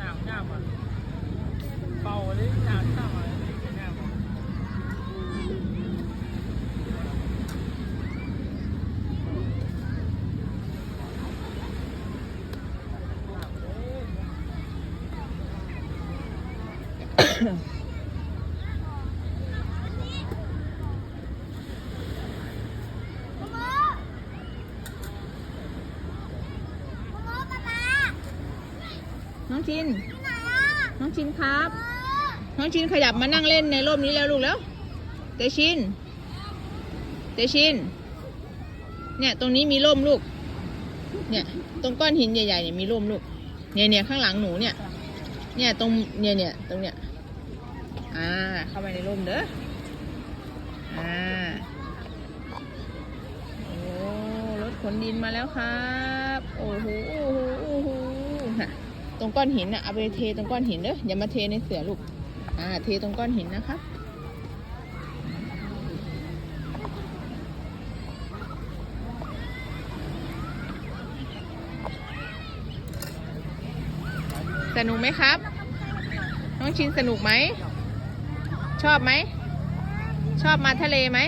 หนาวน้ามัเบาเลยหนาวน้ามัน嗯。 องชิน น้องชินครับ น้องชินขยับมานั่งเล่นในร่มนี้แล้วลูกแล้ว เตชิน เตชิน เนี่ยตรงนี้มีร่มลูก เนี่ย ตรงก้อนหินใหญ่ๆเนี่ยมีร่มลูก เนี่ยเนี่ยข้างหลังหนูเนี่ย เนี่ยตรงเนี่ยเนี่ยตรงเนี่ย อ่า เข้าไปในร่มเด้อ อ่า โอ้รถขนดินมาแล้วครับ โอ้โห โอ้โห โอ้โหฮะ ตรงก้อนหินน่ะเอาไปเทตรงก้อนหินเด้ออย่ามาเทในเสือลูกอ่าเทตรงก้อนหินนะครับสนุกไหมครับ น้องชินสนุกไหม ชอบไหม ชอบมาทะเลไหม